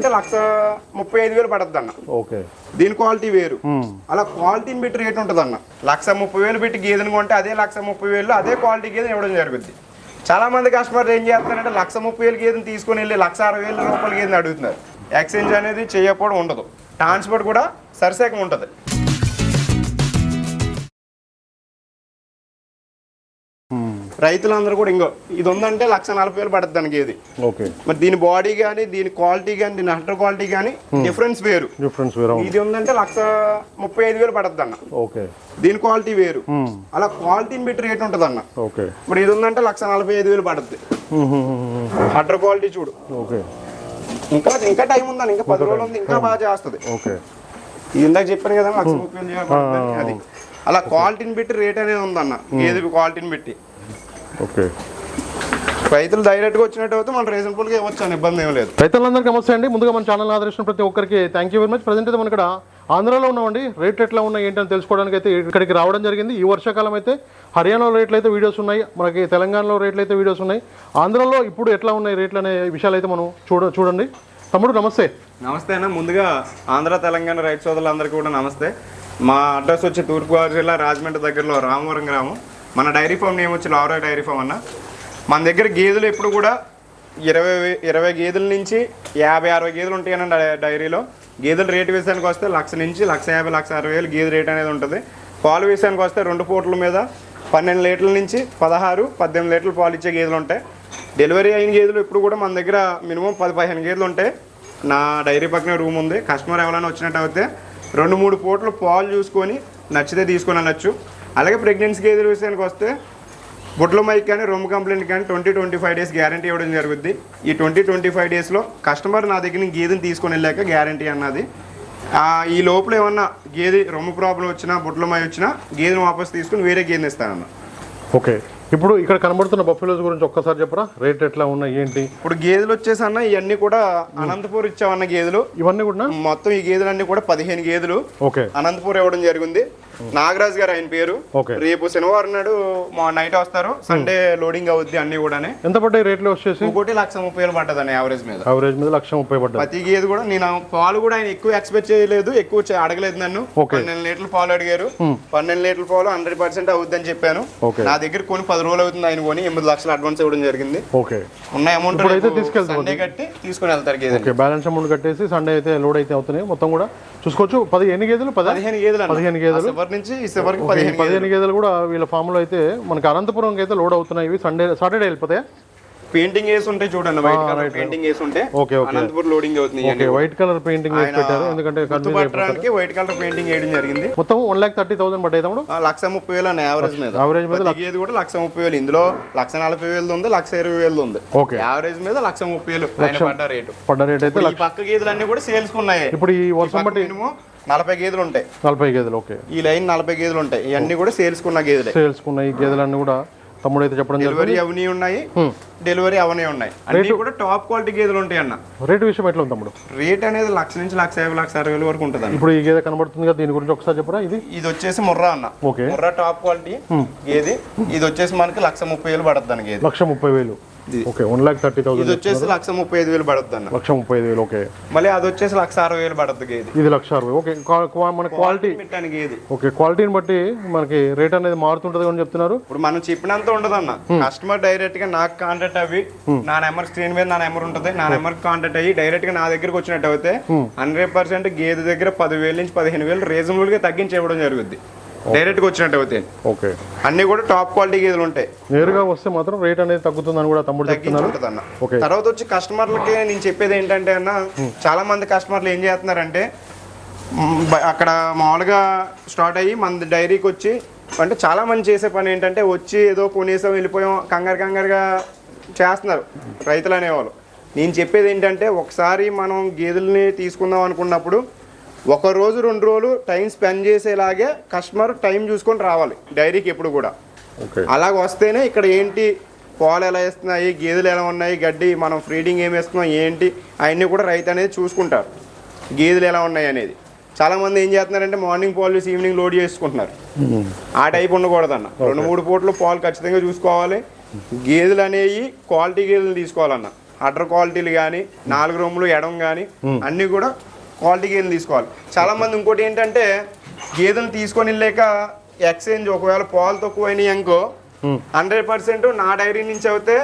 అంటే లక్ష ముప్పై ఐదు వేలు పడుతుంది అన్న ఓకే. దీని క్వాలిటీ వేరు. అలా క్వాలిటీని పెట్టి రేట్ ఉంటుంది అన్న లక్ష ముప్పై వేలు పెట్టి గేదెని కొంటే అదే లక్ష ముప్పై వేలు అదే క్వాలిటీ గేదెని ఇవ్వడం జరుగుద్ది. చాలా మంది కస్టమర్లు ఏం చేస్తున్నారంటే లక్ష ముప్పై వేలు గేదెని తీసుకొని వెళ్ళి లక్ష అరవై వేల రూపాయల గేదెని అడుగుతున్నారు. ఎక్స్చేంజ్ అనేది చేయకపోవడం ఉండదు. ట్రాన్స్పోర్ట్ కూడా సరిసేకం ఉంటుంది. రైతులందరూ కూడా ఇంకో ఇది ఉందంటే లక్ష నలభై వేలు పడుతుంది దానికి గేది ఓకే. మరి దీని బాడీ కానీ దీని క్వాలిటీ కానీ దీని హంటర్ క్వాలిటీ కానీ డిఫరెన్స్ వేరు. డిఫరెన్స్ వేరే ఇది ఉందంటే లక్ష ముప్పై ఐదు వేలు పడుతుంది అన్న. ఓకే. దీని క్వాలిటీ వేరు. అలా క్వాలిటీని బట్టి రేట్ ఉంటుంది అన్న. ఓకే. ఇప్పుడు ఇది ఉందంటే లక్ష నలభై ఐదు వేలు పడుతుంది. హంటర్ క్వాలిటీ చూడు. ఓకే. ఇంకా ఇంకా టైం ఉందని ఇంకా పది రోజులు ఉంది. ఇంకా బాగా చేస్తుంది. ఓకే. ఇది ఇందాక చెప్పాను కదా లక్ష ముప్పై. అది. అలా క్వాలిటీని బట్టి రేట్ అనేది ఉందన్న. గేదె క్వాలిటీని బట్టి. ఓకే. రైతులు డైరెక్ట్గా వచ్చినట్టు అయితే మనం రీజనబుల్గా ఇవ్వచ్చు అని ఇబ్బంది ఏం లేదు. రైతులందరికీ నమస్తే అండి. ముందుగా మన ఛానల్ ఆదరించిన ప్రతి ఒక్కరికి thank you very much present అయితే మన ఇక్కడ ఆంధ్రాలో ఉన్నామండి. రేట్లు ఎట్లా ఉన్నాయి ఏంటని తెలుసుకోవడానికి అయితే ఇక్కడికి రావడం జరిగింది. ఈ వర్షాకాలం అయితే హర్యానాలో రేట్లు అయితే వీడియోస్ ఉన్నాయి. మనకి తెలంగాణలో రేట్లు అయితే వీడియోస్ ఉన్నాయి. ఆంధ్రాలో ఇప్పుడు ఎట్లా ఉన్నాయి రేట్లు అనే విషయాలు అయితే మనం చూడ చూడండి. తమ్ముడు నమస్తే. నమస్తే అన్న. ముందుగా ఆంధ్ర తెలంగాణ రైతు సోదరులందరికీ కూడా నమస్తే. మా అడ్రస్ వచ్చి తూర్పుగోదావరి జిల్లా రాజమండ్రి దగ్గరలో రామవరం గ్రామం. మన డైరీ ఫామ్ నేమ్ వచ్చి లావరా డైరీ ఫామ్ అన్న? మన దగ్గర గేదెలు ఎప్పుడు కూడా ఇరవై ఇరవై గేదెల నుంచి యాభై అరవై గేదెలు ఉంటాయన్న డైరీలో. గేదెల రేటు విషయానికి వస్తే లక్ష నుంచి లక్ష యాభై లక్ష అరవై వేలు గేదె రేట్ అనేది ఉంటుంది. పాలు విషయానికి వస్తే రెండు పూటల మీద పన్నెండు లీటర్ల నుంచి పదహారు పద్దెనిమిది లీటర్లు పాలు ఇచ్చే గేదెలు ఉంటాయి. డెలివరీ అయిన గేదెలు ఇప్పుడు కూడా మన దగ్గర మినిమం పది పదిహేను గేదెలు ఉంటాయి. నా డైరీ పక్కన రూమ్ ఉంది. కస్టమర్ ఎవరైనా వచ్చినట్టు అయితే రెండు మూడు పూటలు పాలు చూసుకొని నచ్చితే తీసుకొని వెళ్ళచ్చు. అలాగే ప్రెగ్నెన్సీ గేదెల విషయానికి వస్తే బుడ్ల మైక్ కానీ రొమ్ము కంప్లైంట్ కానీ twenty twenty five days guarantee ఇవ్వడం జరుగుద్ది. ఈ ట్వంటీ ట్వంటీ ఫైవ్ డేస్లో కస్టమర్ నా దగ్గర నుంచి గేదెని తీసుకొని వెళ్ళాక గ్యారంటీ అన్నది. ఆ, ఈ లోపల ఏమన్నా గేదె రొమ్ము ప్రాబ్లం వచ్చినా బుడ్ల మై వచ్చినా గేదెని వాపస్ తీసుకుని వేరే గేదెని ఇస్తానన్న. ఓకే. ఇప్పుడు ఇక్కడ కనబడుతున్న బఫెలోస్ గురించి ఒక్కసారి చెప్పరా? రేట్ ఎట్లా ఉన్నాయి ఏంటి? ఇప్పుడు గేదెలు వచ్చేసి అన్న ఇవన్నీ కూడా అనంతపూర్ ఇచ్చామన్న గేదెలు. ఇవన్నీ కూడా? మొత్తం ఈ గేదెలన్నీ కూడా పదిహేను గేదెలు. ఓకే. అనంతపూర్ ఇవ్వడం జరిగింది. నాగరాజ్ గారు ఆయన పేరు. రేపు శనివారం నాడు మా నైట్ వస్తారు. సండే లోడింగ్ అవుద్ది అన్ని కూడానే. ఎంత పడ్డాయి రేట్లు వచ్చేసి? ఇంకోటి లక్ష ముప్పై వేలు పడ్డదండి యావరేజ్ మీద. యావరేజ్ మీద లక్ష ముప్పై పడ్డాయి ప్రతి గేదె కూడా నేను పాలు కూడా ఆయన ఎక్కువ ఎక్స్పెక్ట్ చేయలేదు ఎక్కువ అడగలేదు నన్ను. పన్నెండు లీటర్లు పాలు అడిగారు. పన్నెండు లీటర్ల పాలు హండ్రెడ్ పర్సెంట్ అవుద్దని చెప్పాను. నా దగ్గర కొని పది రోజులు అవుతుంది ఆయన కొని ఎనిమిది లక్షలు అడ్వాన్స్ ఇవ్వడం జరిగింది. ఓకే. ఉన్న అమౌంట్ ఇప్పుడైతే తీసుకెళ్తాం. సండే కట్టి తీసుకొని వెళ్తారు బ్యాలెన్స్ అమౌంట్ కట్టేసి సండే అయితే లోడ్ అయితే అవుతున్నాయి. మొత్తం కూడా చూసుకోవచ్చు. గేదెలు? పదిహేను గేదెలు. పదిహేను గేదెలు. నుంచి పదిహేను గేదెలు. పదిహేను కూడా వీళ్ళ ఫామ్లో అయితే మనకి అనంతపురంకి అయితే లోడ్ అవుతున్నాయి. ఇవి సండే సాటర్డే వెళ్ళిపోతాయి? పెయింటింగ్ వేసి ఉంటాయి చూడండి వైట్ కలర్ పెయింటింగ్ వేసి ఉంటే. అనంతపూర్ లోడింగ్ అవుతుంది ఓకే వైట్ కలర్ పెయింటింగ్ వేసి పెట్టారు. ఎందుకంటే. గుర్తుపట్టడానికి వైట్ కలర్ పెయింటింగ్ వేయడం జరిగింది. మొత్తం వన్ లాక్ థర్టీ థౌసండ్ పడ్డాయి తమ్ముడు? లక్ష ముప్పై వేలు అన్న యావరేజ్ మీద. యావరేజ్ మీద గేదె కూడా లక్ష ముప్పై వేలు. ఇందులో లక్ష నలభై వేలు ఉంది లక్ష ఇరవై వేలు ఉంది. ఓకే. యావరేజ్ మీద లక్ష ముప్పై వేలు పడ్డ రేటు పడ్డ రేట్ అయితే ఈ పక్క గేదెలు అన్ని కూడా సేల్స్ ఉన్నాయి. ఇప్పుడు ఈ వర్షం బట్టి నలభై గేదెలు ఉంటాయి. నలభై గేదెలు ఓకే. ఈ లైన్ నలభై గేదెలు ఉంటాయి. ఇవన్నీ కూడా సేల్స్ కున్న గేదెలే. సేల్స్ ఉన్నాయి ఈ గేదెలన్నీ కూడా తమ్ముడు అయితే చెప్పడం డెలివరీ అవని ఉన్నాయి డెలివరీ అవనే ఉన్నాయి. అన్ని కూడా టాప్ క్వాలిటీ గేదెలు ఉంటాయి అన్న. రేట్ విషయం ఎట్లా ఉంది తమ్ముడు? రేట్ అనేది లక్ష నుంచి లక్ష యాభై లక్ష అరవై వేల వరకు ఉంటుంది ఇప్పుడు ఈ గేదె కనబడుతుంది కదా దీని గురించి ఒకసారి చెప్పరా ఇది? ఇది వచ్చేసి ముర్రా అన్న. ఓకే. ముర్రా టాప్ క్వాలిటీ గేది. ఇది వచ్చేసి మనకి లక్ష ముప్పై వేలు పడుతుంది గేది. లక్ష ముప్పై వేలు. ఓకే వన్ లాక్ థర్టీ ఇది థౌసండ్ వచ్చేసి లక్ష ముప్పై ఐదు వేలు పడుతుంది అన్న లక్ష ముప్పై ఐదు వేలు ఓకే మళ్ళీ అది వచ్చేసి లక్ష అరవై వేలు పడుతుంది గేది. ఇది లక్ష అరవై ఓకే మన క్వాలిటీ మిట్టానికి గేది. ఓకే క్వాలిటీని బట్టి మనకి రేట్ అనేది మారుతుంటది అని చెప్తున్నారు. ఇప్పుడు మనం చెప్పినంత ఉండదు అన్న కస్టమర్ డైరెక్ట్గా నాకు కాంటాక్ట్ అవి నా నెంబర్ స్క్రీన్ మీద నా నెంబర్ ఉంటుంది. నా నెంబర్ కాంటాక్ట్ అయ్యి డైరెక్ట్గా నా దగ్గరకు వచ్చినట్టు అయితే హండ్రెడ్ పర్సెంట్ గేదె దగ్గర పదివేల నుంచి పదిహేను వేలు రీజనబుల్గా తగ్గించి ఇవ్వడం జరుగుద్ది. డైరెక్ట్గా వచ్చినట్టు అయితే ఓకే అన్ని కూడా టాప్ క్వాలిటీ గేదెలు ఉంటాయి. నేరుగా వస్తే మాత్రం రేట్ అనేది తగ్గుతుందని కూడా తమ్ముడు అన్న ఓకే. తర్వాత వచ్చి కస్టమర్లకి నేను చెప్పేది ఏంటంటే అన్న చాలా మంది కస్టమర్లు ఏం చేస్తున్నారంటే అక్కడ మామూలుగా స్టార్ట్ అయ్యి మన డైరీకి వచ్చి అంటే చాలా మంది చేసే పని ఏంటంటే వచ్చి ఏదో కొనేసాం వెళ్ళిపోయాం కంగారు కంగారుగా చేస్తున్నారు రైతులు అనేవాళ్ళు. నేను చెప్పేది ఏంటంటే ఒకసారి మనం గేదెల్ని తీసుకుందాం అనుకున్నప్పుడు ఒక రోజు రెండు రోజులు టైం స్పెండ్ చేసేలాగే కస్టమర్ టైం చూసుకొని రావాలి డైరీకి ఎప్పుడు కూడా. అలాగ వస్తేనే ఇక్కడ ఏంటి పాలు ఎలా వేస్తున్నాయి గేదెలు ఎలా ఉన్నాయి గడ్డి మనం ఫీడింగ్ ఏం వేస్తున్నాం ఏంటి అవన్నీ కూడా రైతు అనేది చూసుకుంటారు. గేదెలు ఎలా ఉన్నాయి అనేది. చాలామంది ఏం చేస్తున్నారంటే మార్నింగ్ పాలు చూసి ఈవినింగ్ లోడ్ చేసుకుంటున్నారు ఆ టైప్ ఉండకూడదన్న. రెండు మూడు పూటలు పాలు ఖచ్చితంగా చూసుకోవాలి. గేదెలు అనేవి క్వాలిటీ గేదెలు తీసుకోవాలన్న. అడ్డర్ క్వాలిటీలు కానీ నాలుగు రూములు ఎడం కానీ అన్నీ కూడా క్వాలిటీ గేదెలు తీసుకోవాలి. చాలా మంది ఇంకోటి ఏంటంటే గేదెలు తీసుకొని వెళ్ళాక ఎక్స్చేంజ్ ఒకవేళ పాలు తక్కువ అయినాయి అనుకో హండ్రెడ్ పర్సెంట్ నా డైరీ నుంచి అయితే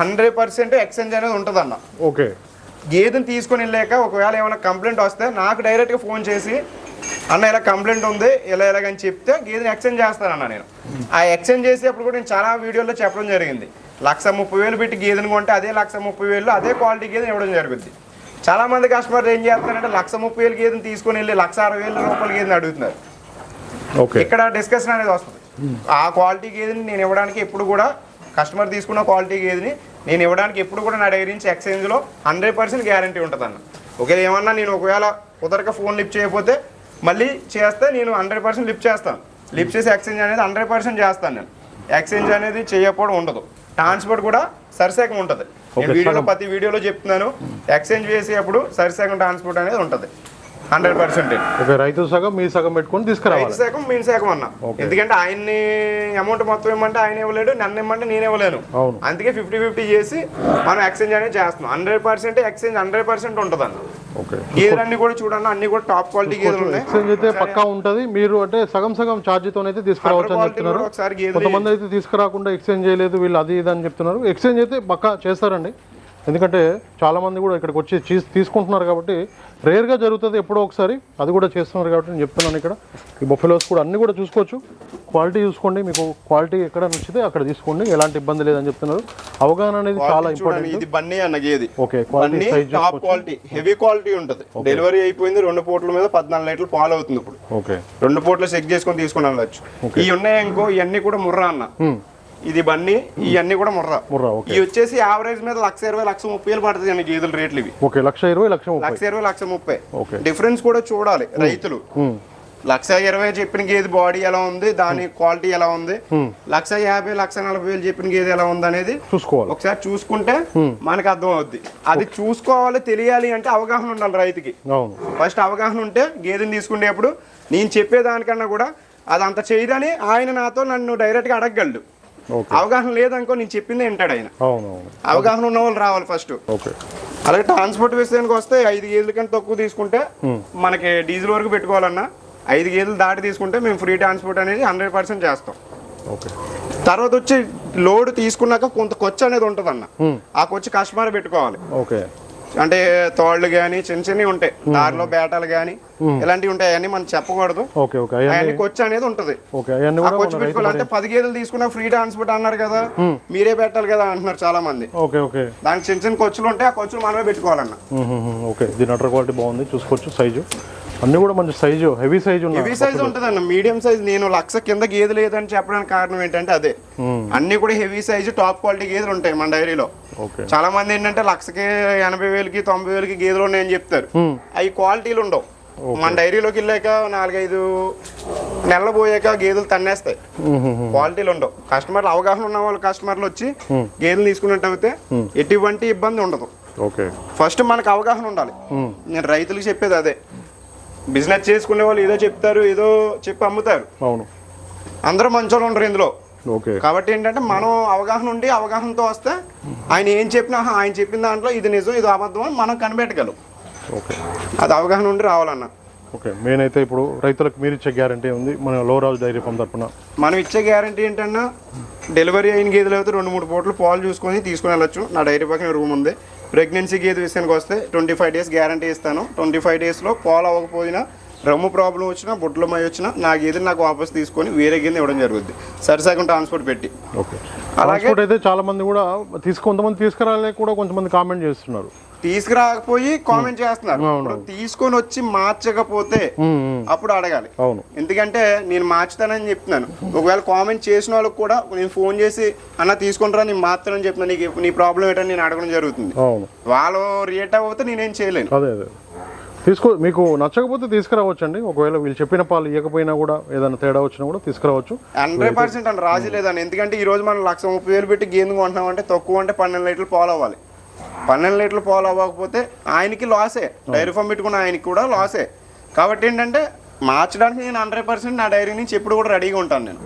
హండ్రెడ్ పర్సెంట్ ఎక్స్చేంజ్ అనేది ఉంటుందన్న. ఓకే. గేదెని తీసుకొని వెళ్ళాక ఒకవేళ ఏమైనా కంప్లైంట్ వస్తే నాకు డైరెక్ట్గా ఫోన్ చేసి అన్న ఇలా కంప్లైంట్ ఉంది ఇలా ఇలాగని చెప్తే గేదెని ఎక్స్చేంజ్ చేస్తానన్న నేను. ఆ ఎక్స్చేంజ్ చేసేటప్పుడు కూడా నేను చాలా వీడియోలో చెప్పడం జరిగింది. లక్ష ముప్పై వేలు పెట్టి గేదెని కొంటే అదే లక్ష ముప్పై వేలు అదే క్వాలిటీ గేదెని ఇవ్వడం జరుగుద్ది. చాలా మంది కస్టమర్లు ఏం చేస్తారంటే లక్ష ముప్పై వేలు గేదెని తీసుకొని వెళ్ళి లక్ష అరవై వేల రూపాయల గేదెని అడుగుతున్నారు. ఇక్కడ డిస్కషన్ అనేది వస్తుంది. ఆ క్వాలిటీ గేదెని నేను ఇవ్వడానికి ఎప్పుడు కూడా కస్టమర్ తీసుకున్న క్వాలిటీ గేదెని నేను ఇవ్వడానికి ఎప్పుడు కూడా నా డైరీ నుంచి ఎక్స్చేంజ్లో హండ్రెడ్ పర్సెంట్ గ్యారంటీ ఉంటుంది అన్న ఒకవేళ ఏమన్నా నేను ఒకవేళ కుదరక ఫోన్ లిఫ్ట్ చేయకపోతే మళ్ళీ చేస్తే నేను హండ్రెడ్ పర్సెంట్ లిఫ్ట్ చేస్తాను. లిఫ్ట్ చేసి ఎక్స్చేంజ్ అనేది హండ్రెడ్ పర్సెంట్ చేస్తాను నేను. ఎక్స్చేంజ్ అనేది చేయకపోవడం ఉండదు. ట్రాన్స్పోర్ట్ కూడా సరిసేకం ఉంటుంది. వీడియోలో. ప్రతి వీడియోలో చెప్తున్నాను ఎక్స్చేంజ్ చేసేటప్పుడు సరిసేకం ట్రాన్స్పోర్ట్ అనేది ఉంటుంది హండ్రెడ్ పర్సెంట్. ఓకే రైతు సగం మీ సగం పెట్టుకొని తీసుకురావాలి. శాఖం మీన్ శాఖం అన్న. ఎందుకంటే ఆయన్ని అమౌంట్ మొత్తం ఇవ్వమంటే ఆయన ఇవ్వలేడు నన్ను ఇవ్వమంటే నేను ఇవ్వలేను. అవును. అందుకే ఫిఫ్టీ ఫిఫ్టీ చేసి మనం ఎక్స్చేంజ్ అనేది చేస్తున్నాం. Hundred percent exchange hundred percent ఉంటుంది అన్న గేదెలన్నీ కూడా చూడన్న అన్ని కూడా టాప్ క్వాలిటీ గేదెలు ఉన్నాయి. ఎక్స్చేంజ్ అయితే పక్కా ఉంటది. మీరు అంటే సగం సగం ఛార్జీతో అయితే తీసుకురావచ్చు అని చెప్తున్నారు. కొంతమంది అయితే తీసుకురాకుండా ఎక్స్చేంజ్ చేయలేదు వీళ్ళు అది ఇది అని చెప్తున్నారు. ఎక్స్చేంజ్ అయితే పక్కా చేస్తారండి. ఎందుకంటే చాలా మంది కూడా ఇక్కడికి వచ్చి చీజ్ తీసుకుంటున్నారు కాబట్టి రేర్గా జరుగుతుంది ఎప్పుడో ఒకసారి అది కూడా చేస్తున్నారు కాబట్టి నేను చెప్తున్నాను ఇక్కడ. ఈ బొఫెలోస్ కూడా అన్ని కూడా చూసుకోవచ్చు. క్వాలిటీ చూసుకోండి మీకు క్వాలిటీ ఎక్కడ నచ్చితే అక్కడ తీసుకోండి ఎలాంటి ఇబ్బంది లేదని చెప్తున్నారు. అవగాహన అనేది చాలా ఇంపార్టెంట్ ఇది Bunny okay top quality heavy quality ఉంటుంది. డెలివరీ అయిపోయింది రెండు పూట్ల మీద పద్నాలుగు లీటర్లు పాలు అవుతుంది ఇప్పుడు. ఓకే. రెండు పూట్ల చెక్ చేసుకొని తీసుకుని వెళ్ళచ్చు. ఈ ఉన్నాయి ఇంకో ఇవన్నీ కూడా ముర్రా అన్న. ఇది బన్నీ ఇవన్నీ కూడా ముర్రా. ముర్రా ఇవి వచ్చేసి యావరేజ్ మీద లక్ష ఇరవై లక్ష ముప్పై వేలు పడుతుంది అండి గేదెల రేట్లు ఇవి. ఓకే లక్ష ఇరవై లక్ష లక్ష ఇరవై లక్ష ముప్పై. డిఫరెన్స్ కూడా చూడాలి రైతులు. లక్ష ఇరవై చెప్పిన గేదె బాడీ ఎలా ఉంది దాని క్వాలిటీ ఎలా ఉంది లక్ష యాభై లక్ష నలభై వేలు చెప్పిన గేదె ఎలా ఉంది అనేది చూసుకోవాలి. ఒకసారి చూసుకుంటే మనకు అర్థం అవుద్ది అది చూసుకోవాలి తెలియాలి అంటే అవగాహన ఉండాలి రైతుకి. ఫస్ట్ అవగాహన ఉంటే గేదెని తీసుకునేప్పుడు నేను చెప్పేదానికన్నా కూడా అది అంత చేయదని ఆయన నాతో నన్ను డైరెక్ట్గా అడగగలడు. అవగాహన లేదనుకో నేను చెప్పింది వింటాడు ఆయన. అవగాహన ఉన్న వాళ్ళు రావాలి ఫస్ట్ అలాగే ట్రాన్స్పోర్ట్ విషయానికి వస్తే ఐదు గేదెల కంటే తక్కువ తీసుకుంటే మనకి డీజిల్ వరకు పెట్టుకోవాలన్నా ఐదు గేదెలు దాటి తీసుకుంటే మేము ఫ్రీ ట్రాన్స్పోర్ట్ అనేది హండ్రెడ్ పర్సెంట్ చేస్తాం. ఓకే తర్వాత వచ్చి లోడ్ తీసుకున్నాక కొంత ఖర్చు అనేది ఉంటుంది అన్న ఆ ఖర్చు కస్టమర్ పెట్టుకోవాలి. ఓకే అంటే తోళ్ళు కానీ చిన్న చిన్నవి ఉంటాయి. దారిలో బేటాలు కానీ ఇలాంటివి ఉంటాయి. అవన్నీ మనం చెప్పకూడదు. అవన్నీ ఖర్చు అనేది ఉంటుంది. రైతు పెట్టుకోవాలి. అంటే పది గేదెలు తీసుకున్నా ఫ్రీ ట్రాన్స్పోర్ట్ అన్నారు కదా మీరే పెట్టాలి కదా అంటున్నారు చాలా మంది దానికి చిన్న చిన్న ఖర్చులు ఉంటాయి ఆ ఖర్చులు మనమే పెట్టుకోవాలన్న. ఓకే దీని క్వాలిటీ బాగుంది. చూసుకోవచ్చు సైజు అన్నీ కూడా మంచి size heavy size heavy size ఉంటుంది అన్న మీడియం సైజ్ నేను లక్ష కింద గేదె లేదని చెప్పడానికి కారణం ఏంటంటే అదే. అన్ని కూడా హెవీ సైజ్ టాప్ క్వాలిటీ గేదెలు ఉంటాయి మన డైరీలో. చాలా మంది ఏంటంటే లక్షకి ఎనభై వేలకి తొంభై వేలకి గేదెలు ఉన్నాయని చెప్తారు. అవి క్వాలిటీలు ఉండవు. మన డైరీలోకి వెళ్ళాక నాలుగైదు నెలలు పోయాక గేదెలు తన్నేస్తాయి. క్వాలిటీలు ఉండవు. కస్టమర్లు అవగాహన ఉన్న వాళ్ళు కస్టమర్లు వచ్చి గేదెలు తీసుకున్నట్టు అయితే ఎటువంటి ఇబ్బంది ఉండదు. ఫస్ట్ మనకు అవగాహన ఉండాలి. నేను రైతులకు చెప్పేది అదే. బిజినెస్ చేసుకునే వాళ్ళు ఏదో చెప్తారు ఏదో చెప్పి అమ్ముతారు. అవును. అందరూ మంచోళ్ళు ఉండరు ఇందులో. ఓకే. కాబట్టి ఏంటంటే మనం అవగాహన ఉండి అవగాహనతో వస్తే ఆయన ఏం చెప్పినా "ఆహా, ఆయన చెప్పిన దాంట్లో ఇది నిజం ఇది అబద్ధం అని మనం కనిపెట్టగలం. ఓకే. అది అవగాహన ఉండి రావాలన్న. ఓకే. మెయిన్ అయితే ఇప్పుడు రైతులకు మీరు ఇచ్చే గ్యారంటీ ఉంది. మన లోరాజు డైరీ ఫామ్ తరపున. మనం ఇచ్చే గ్యారంటీ ఏంటన్నా డెలివరీ అయిన గేదెలు అయితే రెండు మూడు పూటలు పాలు చూసుకొని తీసుకుని వెళ్ళొచ్చు. నా డైరీ పక్కన రూమ్ ఉంది. ప్రెగ్నెన్సీ గేదె విషయానికి వస్తే ట్వంటీ ఫైవ్ డేస్ గ్యారంటీ ఇస్తాను. ట్వంటీ ఫైవ్ డేస్లో పాలు అవ్వకపోయినా రమ్ము ప్రాబ్లం వచ్చినా బుడ్ల మై వచ్చినా నా గేదెని నాకు వాపస్ తీసుకొని వేరే గేదెని ఇవ్వడం జరుగుద్ది. సరిసగం ట్రాన్స్పోర్ట్ పెట్టి. ఓకే. ట్రాన్స్పోర్ట్ అయితే చాలా మంది కూడా తీసుకు కొంతమంది తీసుకురాలే కూడా కొంతమంది కామెంట్ చేస్తున్నారు. తీసుకురాకపోయి కామెంట్ చేస్తున్నారు. తీసుకొని వచ్చి మార్చకపోతే. అప్పుడు అడగాలి. అవును. ఎందుకంటే నేను మార్చుతానని చెప్తున్నాను. ఒకవేళ కామెంట్ చేసిన వాళ్ళకి కూడా నేను ఫోన్ చేసి అన్న తీసుకుంటారా నేను మార్తానని చెప్తున్నాను నీకు నీ ప్రాబ్లం ఏంటని నేను అడగడం జరుగుతుంది. వాళ్ళు రియేట్ అవ్వతే నేనేం చేయలేను. అదే అదే. తీసుకో మీకు నచ్చకపోతే తీసుకురావచ్చండి. ఒకవేళ వీళ్ళు చెప్పిన పాలు ఇవ్వకపోయినా కూడా ఏదైనా తేడా వచ్చినా కూడా తీసుకురావచ్చు. హండ్రెడ్ పర్సెంట్ అని రాజీ లేదని. ఎందుకంటే ఈ రోజు మనం లక్ష ముప్పై వేలు పెట్టి గేందు కొంటున్నాం అంటే తక్కువ అంటే పన్నెండు లీటర్లు పాలు అవ్వాలి. పన్నెండు లీటర్లు పాలు అవ్వకపోతే ఆయనకి లాసే డైరీ ఫామ్ పెట్టుకున్న ఆయనకి కూడా లాసే కాబట్టి ఏంటంటే మార్చడానికి నేను హండ్రెడ్ పర్సెంట్ నా డైరీ నుంచి ఎప్పుడు కూడా రెడీగా ఉంటాను నేను.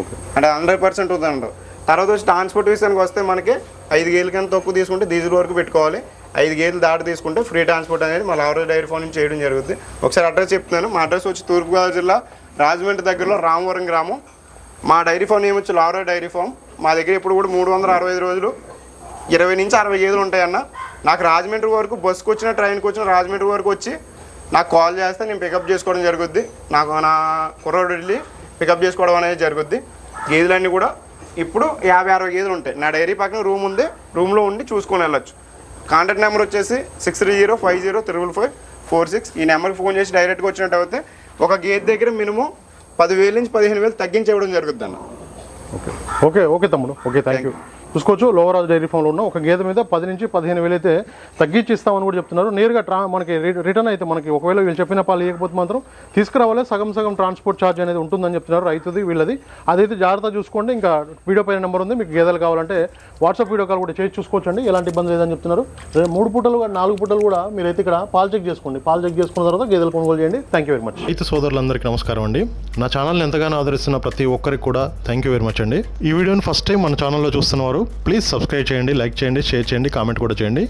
ఓకే. అంటే హండ్రెడ్ పర్సెంట్ ఉందండు తర్వాత వచ్చి ట్రాన్స్పోర్ట్ విషయానికి వస్తే మనకి ఐదు గేదెల కన్నా తక్కువ తీసుకుంటే డీజిల్ వరకు పెట్టుకోవాలి. ఐదు గేట్లు దాటి తీసుకుంటే ఫ్రీ ట్రాన్స్పోర్ట్ అనేది మా లావరేజ్ డైరీ ఫామ్ నుంచి చేయడం జరుగుతుంది. ఒకసారి అడ్రస్ చెప్తున్నాను. మా అడ్రస్ వచ్చి తూర్పుగోదావరి జిల్లా రాజమండ్రి దగ్గరలో రామవరం గ్రామం. మా డైరీ ఫామ్ నేమ్ వచ్చి లావరేజ్ డైరీ ఫామ్. మా దగ్గర ఇప్పుడు కూడా మూడు వందల అరవై ఐదు రోజులు ఇరవై నుంచి అరవై గేదెలు ఉంటాయన్న. నాకు రాజమండ్రి వరకు బస్సుకు వచ్చిన ట్రైన్కి వచ్చిన రాజమండ్రి వరకు వచ్చి నాకు కాల్ చేస్తే నేను పికప్ చేసుకోవడం జరుగుద్ది. నాకు నా కుర్రోడు వెళ్ళి పికప్ చేసుకోవడం అనేది జరుగుద్ది. గేదెలన్నీ కూడా ఇప్పుడు యాభై అరవై గేదెలు ఉంటాయి. నా డైరీ పక్కన రూమ్ ఉంది. రూమ్లో ఉండి చూసుకొని వెళ్ళొచ్చు. కాంటాక్ట్ నెంబర్ వచ్చేసి six three zero five zero triple five four six. ఈ నెంబర్కి ఫోన్ చేసి డైరెక్ట్గా వచ్చినట్టు అయితే ఒక గేదె దగ్గర మినిమం పదివేల నుంచి పదిహేను వేలు తగ్గించి ఇవ్వడం జరుగుద్ది అన్న ఓకే. ఓకే ఓకే తమ్ముడు. ఓకే థ్యాంక్ యూ చూసుకోవచ్చు. లోవరాజ్ డైరీ ఫామ్లో ఉన్న ఒక గేదె మీద పది నుంచి పదిహేను వేలు అయితే తగ్గించి ఇస్తామని కూడా చెప్తున్నారు. నేరుగా ట్రా మనకి రిటర్న్ అయితే మనకి ఒకవేళ వీళ్ళు చెప్పిన పాలు ఇవ్వకపోతే మాత్రం తీసుకురావాలి. సగం సగం ట్రాన్స్పోర్ట్ ఛార్జ్ అనేది ఉంటుందని చెప్తున్నారు రైతుది వీళ్ళది. అదైతే జాగ్రత్త చూసుకోండి. ఇంకా వీడియో పైన నెంబర్ ఉంది. మీకు గేదెలు కావాలంటే వాట్సాప్ వీడియో కాల్ కూడా చేసి చూసుకోవచ్చండి. ఎలాంటి ఇబ్బంది లేదని చెప్తున్నారు. మూడు పూటలు నాలుగు పూటలు కూడా మీరైతే ఇక్కడ పాలు చెక్ చేసుకోండి. పాలు చెక్ చేసుకున్న తర్వాత గేదెలు కొనుగోలు చేయండి. థ్యాంక్ యూ వెరీ మచ్ రైతు సోదరులందరికీ నమస్కారం అండి. నా ఛానల్ని ఎంతగానో ఆదరిస్తున్న ప్రతి ఒక్కరికి కూడా థ్యాంక్ యూ వెరీ మచ్ అండి. ఈ వీడియోని ఫస్ట్ టైం మన ఛానల్లో చూస్తున్నవారు ప్లీజ్ సబ్స్క్రైబ్ చేయండి లైక్ చేయండి షేర్ చేయండి కామెంట్ కూడా చేయండి.